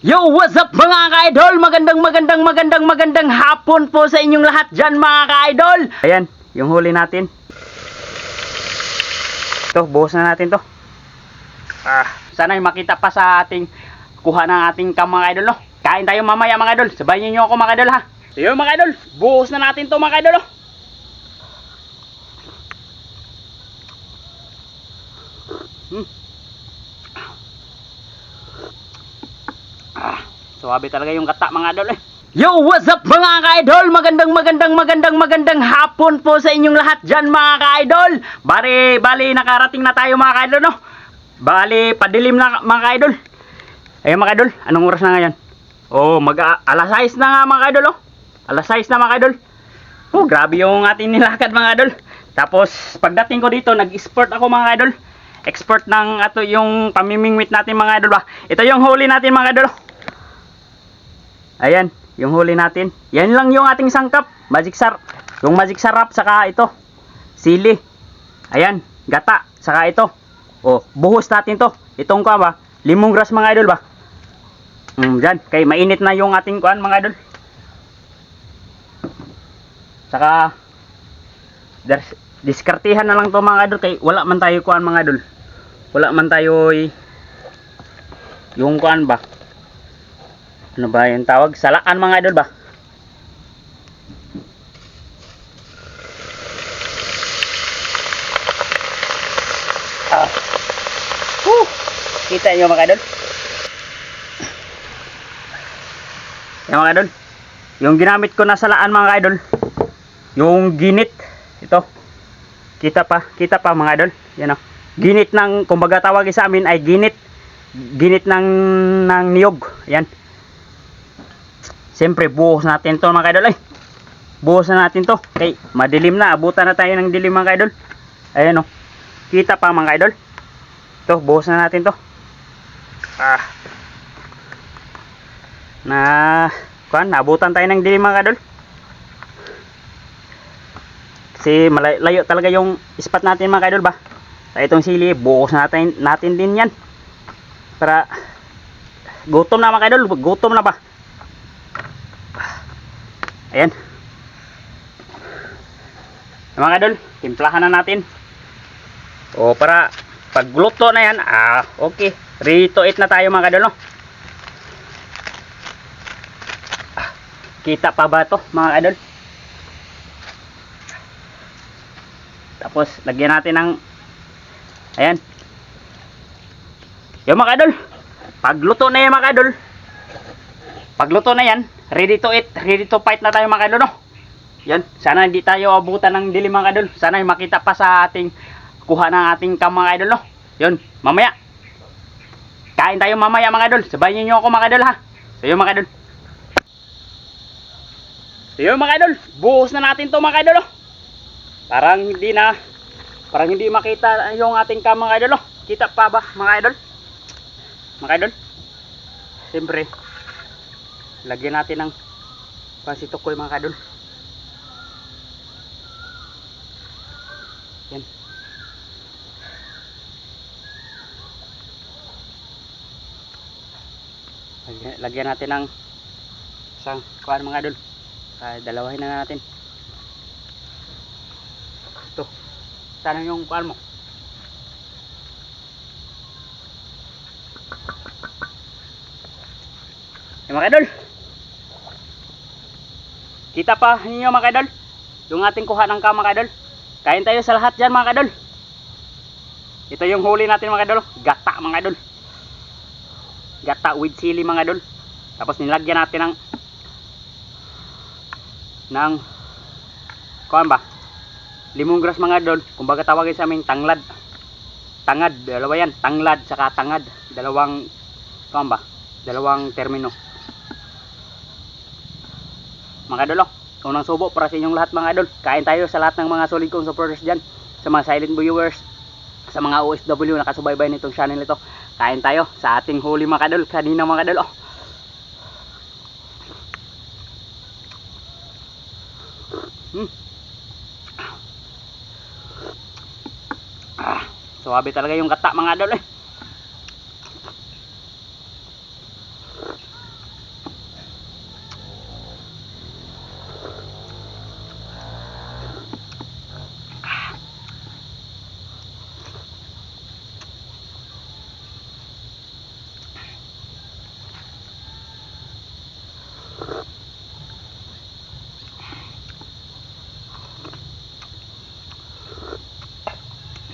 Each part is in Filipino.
Yo, what's up mga ka-idol? Magandang magandang magandang magandang hapon po sa inyong lahat dyan mga ka-idol. Ayan, yung huli natin. Ito, buhos na natin to. Ah, sana makita pa sa ating kuha ng ating kam mga idol no. Kain tayo mamaya mga idol. Sabayan niyo ako mga idol ha. So yun mga idol, buhos na natin to mga idol no. Hmm. Suwabe talaga yung kata mga idol eh. Yo, what's up mga ka-idol? Magandang magandang magandang magandang hapon po sa inyong lahat dyan mga ka-idol. Bari, bali nakarating na tayo mga ka-idol no. Bali, padilim na mga ka-idol. Ayun mga ka-idol, anong oras na ngayon? Oh, mag alas 6 na nga mga ka-idol oh. Alas 6 na mga ka-idol. Oh, grabe yung ating nilakad mga ka-idol. Tapos pagdating ko dito, nag-sport ako mga ka-idol. Export ng ato yung pamimingwit natin mga idol ba. Ito yung huli natin mga idol. Ayan, yung huli natin. Yan lang yung ating sangkap. Magic sar. Yung magic sarap saka ito. Sili. Ayan, gata saka ito. Oh, buhos natin to. Itong ka ba? Mga idol ba? Mm, dyan. Kay mainit na yung ating kuan mga idol. Saka diskartihan na lang to mga idol kay wala man tayo kuan mga idol. Wala man tayo yung kuan ba? Ano ba yung tawag? Salaan mga idol ba? Ah. Woo! Kita nyo mga idol? Yan mga idol. Yung ginamit ko na salaan mga idol. Yung ginit. Ito. Kita pa, kita pa mga idol. Yan o. Ginit ng, kumbaga tawagin sa amin ay ginit. Ginit ng, ng niyog. Yan. Siyempre, buhos natin to mga idol. Ay, buhos na natin to. Kay, madilim na. Abutan na tayo ng dilim mga idol. Ayan o. Kita pa mga idol. Ito, buhos na natin to. Ah. Na, kuan, nabutan tayo ng dilim mga idol. Kasi malayo talaga yung spot natin mga idol ba. Sa itong sili, buhos natin, natin din yan. Para gutom na mga idol, gutom na ba? Ayan. Mga idol, timplahan na natin. O para pagluto na yan, ah, okay. Ready to eat na tayo mga idol no. Ah, Kita pa ba to mga idol? Tapos, lagyan natin ng ayan. Yung mga idol, pagluto na yan mga idol, pagluto na yan, ready to eat, ready to fight na tayo mga idol, no? Yan, sana hindi tayo abutan ng dilim mga idol. Sana makita pa sa ating kuha ng ating kam mga idol, no? Yun, mamaya. Kain tayo mamaya mga idol. Sabayan niyo ako mga idol ha. So mga idol. So mga idol, buhos na natin to mga idol, no? Parang hindi na parang hindi makita yung ating kam mga idol. Oh. Kita pa ba mga idol? Mga idol? Siyempre, lagyan natin ng pasitokoy mga idol. Yan. Lagyan, lagyan natin ng isang kuhan mga idol. Ah, dalawahin na natin. Ito. Sana yung kuhan mo. Yung mga idol. Kita pa ninyo mga idol. Yung ating kuha ng ka mga. Kain tayo sa lahat dyan mga idol. Ito yung huli natin mga idol. Gata mga idol. Gata with sili mga idol. Tapos nilagyan natin ng ng kuhan ba? limong grass mga idol kumbaga tawagin sa aming tanglad tangad dalawa yan tanglad saka tangad dalawang kuhan ba dalawang termino mga idol oh, unang subo para sa inyong lahat mga idol kain tayo sa lahat ng mga solid kong supporters dyan sa mga silent viewers sa mga OFW na kasubaybay nitong channel ito kain tayo sa ating huli mga idol kanina mga idol oh. Hmm. Ah, suwabe talaga yung gata mga idol eh.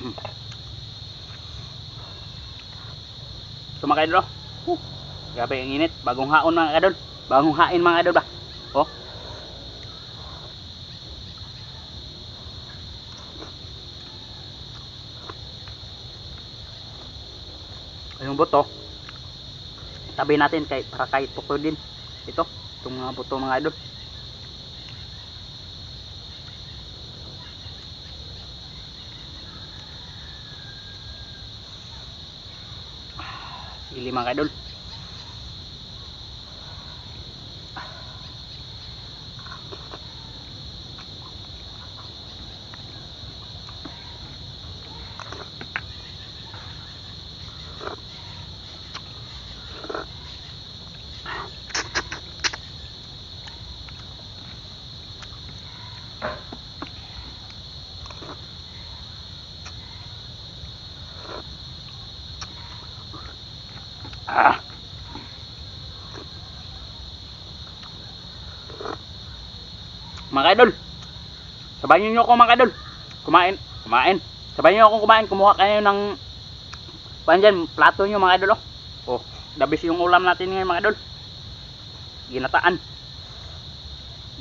Mm. Kumakain bro. Grabe ang init. Bagong haon mga kadol. Bagong hain mga kadol ba? Oh. Yung buto. Tabi natin kay para kahit puto din. Ito, itong mga buto mga idol. Sili mga idol. Mga idol. Sabayan niyo ako mga idol. Kumain, kumain. Sabayan niyo ako kumain, kumuha kayo ng dyan, plato niyo mga idol oh. Oh, dabis yung ulam natin ngayon mga idol. Ginataan.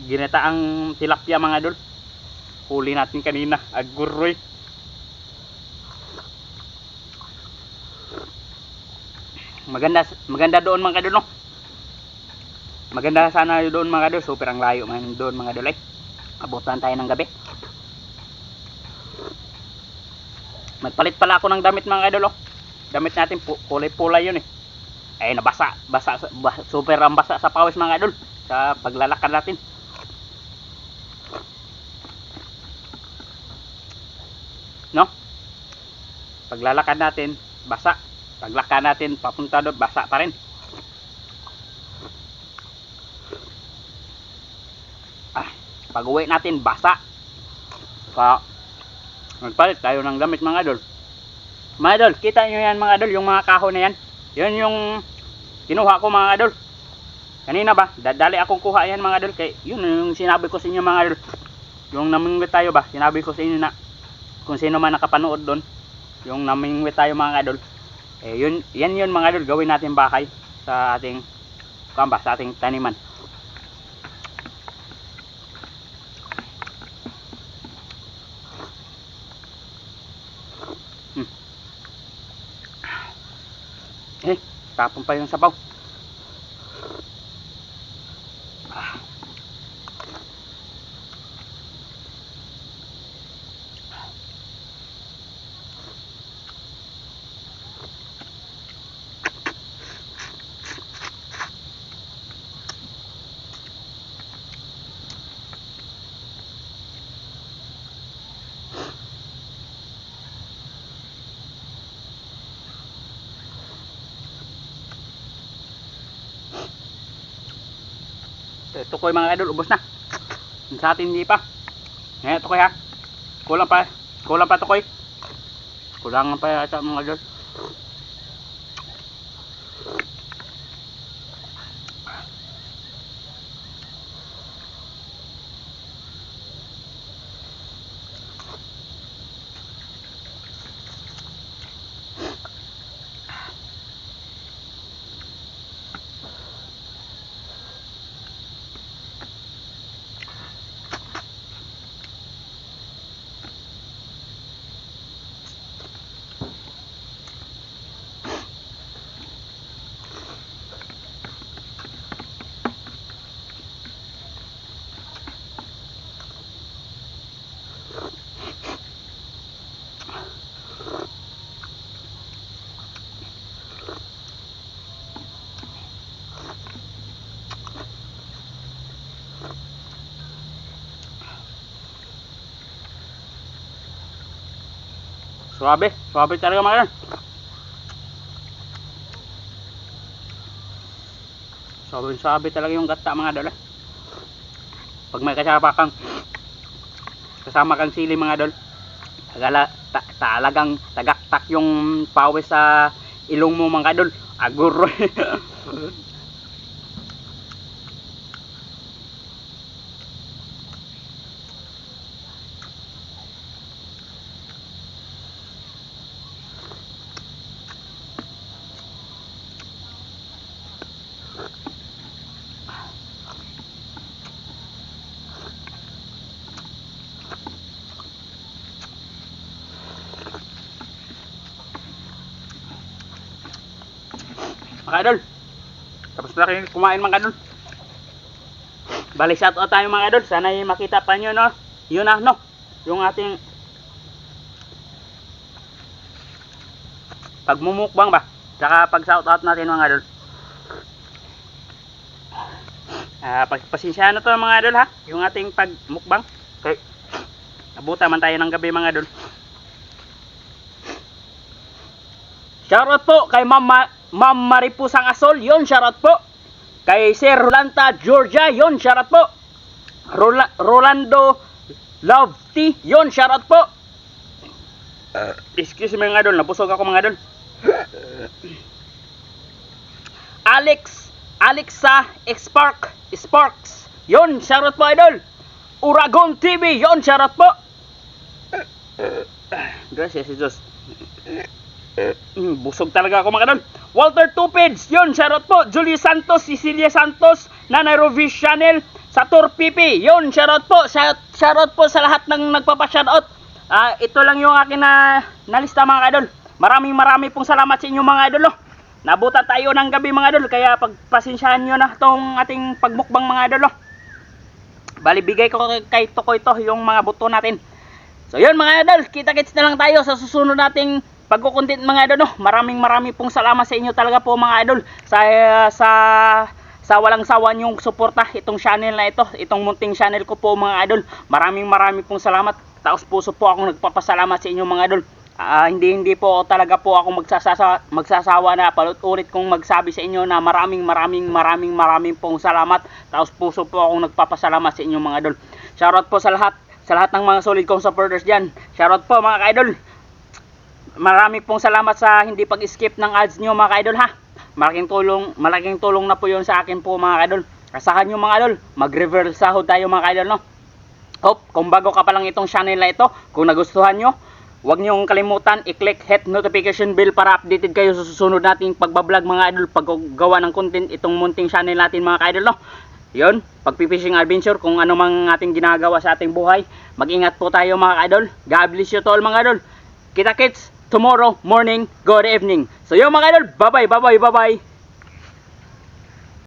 Ginataang tilapia mga idol. Huli natin kanina, aguroy. Maganda maganda doon mga idol no. Maganda sana doon mga idol, super ang layo man doon mga idol ay. Abutan tayo ng gabi. Nagpalit pala ako ng damit mga idol oh. Damit natin pu- kulay-pulay yun eh. Eh nabasa, basa, ba- super ang basa sa pawis mga idol sa paglalakad natin. No? Paglalakad natin, basa. Paglakad natin papunta doon, basa pa rin. Pag uwi natin, basa. Kaya, magpalit tayo ng damit mga idol. Mga idol, kita nyo yan mga idol, yung mga kahon na yan. Yun yung kinuha ko mga idol. Kanina ba, dadali akong kuha yan mga idol. Kay, yun yung sinabi ko sa inyo mga idol. Yung namingwit tayo ba, sinabi ko sa inyo na kung sino man nakapanood doon. Yung namingwit tayo mga idol. Eh, yun, yan yun mga idol, gawin natin bakay sa ating, kuwan ba, sa ating taniman. Tapon pa yung sabaw. Ito ko mga idol, ubos na. Sa atin hindi pa. Eh, ito ko ha. Kulang pa. Kulang pa ito ko Kulang pa ito mga idol. Suabe, suabe talaga mga idol. Suabe, suabe talaga yung gata mga idol. eh. Pag may kasama kang kasama kang sili mga idol, tagala, ta, talagang tagaktak yung pawis sa ilong mo mga idol. Aguroy. mga idol. Tapos na rin kumain mga idol. Bali shout out tayo mga idol. Sana ay makita pa nyo no. Yun na no. Yung ating pagmumukbang ba. Tsaka pag shout out natin mga idol. Ah, pagpasensyahan na to mga idol ha. Yung ating pagmukbang. Okay. Abuta man tayo ng gabi mga idol. Shoutout po kay Ma'am, Ma- Ma'am Maripusang Asol, yon shoutout po. Kay Sir Rolanta Georgia, yon shoutout po. Rola- Rolando Love T, yon shoutout po. Excuse me mga idol, nabusog ako mga idol. Alex, Alexa Spark, Sparks, yon shoutout po idol. Uragon TV, yon shoutout po. Gracias, Jesus. Mm, busog talaga ako mga idol. Walter Tupids, yun, shoutout po. Julie Santos, Cecilia Santos, Nanay Rovis Chanel, Satur Pipi, yun, shoutout po. Shout, shoutout po sa lahat ng nagpapa-shoutout. Ah, ito lang yung akin na nalista mga idol. Maraming maraming pong salamat sa inyo mga idol. Oh. Nabutan tayo ng gabi mga idol, kaya pagpasensyahan nyo na tong ating pagmukbang mga idol. Oh. Bali, bigay ko kay, kay Toko ito yung mga buto natin. So yun mga idol, kita-kits na lang tayo sa susunod nating pagkukontent mga idol. No? Maraming maraming pong salamat sa inyo talaga po mga idol sa sa sa walang sawa niyong suporta itong channel na ito, itong munting channel ko po mga idol. Maraming maraming pong salamat. Taos puso po akong nagpapasalamat sa inyo mga idol. Ah, hindi hindi po talaga po ako magsasasa, magsasawa na palit-ulit kong magsabi sa inyo na maraming maraming maraming maraming pong salamat. Taos puso po akong nagpapasalamat sa inyo mga idol. Shoutout po sa lahat sa lahat ng mga solid kong supporters diyan. Shoutout po mga idol. Marami pong salamat sa hindi pag-skip ng ads nyo mga idol ha. Malaking tulong, malaking tulong na po 'yon sa akin po mga idol. Kasahan nyo mga idol, mag-reverse sahod tayo mga idol no. Hope, kung bago ka pa lang itong channel na ito, kung nagustuhan nyo, huwag niyong kalimutan i-click hit notification bell para updated kayo sa susunod nating pagbablog mga idol, paggawa ng content itong munting channel natin mga idol no. Yun, pagpipishing adventure, kung ano mang ating ginagawa sa ating buhay, mag-ingat po tayo mga idol. God bless you to all mga idol. Kita kits tomorrow morning, good evening. So yun mga idol, bye bye, bye bye, bye bye.